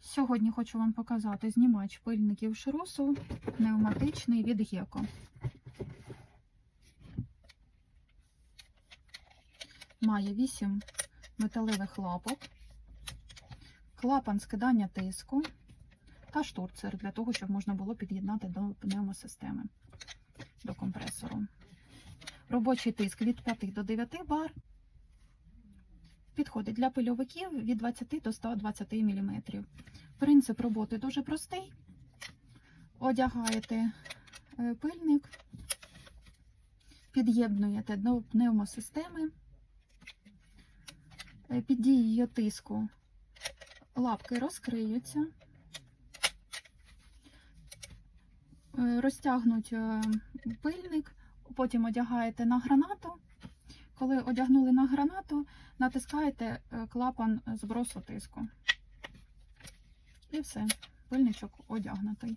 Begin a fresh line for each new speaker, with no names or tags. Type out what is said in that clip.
Сьогодні хочу вам показати знімач пильників шрусу пневматичний від Геко. Має 8 металевих лапок, клапан скидання тиску та штурцер для того, щоб можна було під'єднати до пневмосистеми, до компресору. Робочий тиск від 5 до 9 бар. Підходить для пильовиків від 20 до 120 мм. Принцип роботи дуже простий. Одягаєте е, пильник, під'єднуєте до пневмосистеми, Е, під дією тиску лапки розкриються, Е, розтягнуть пильник, потім одягаєте на гранату. Коли одягнули на гранату, натискаєте е, клапан збросу тиску. І все, пильничок одягнутий.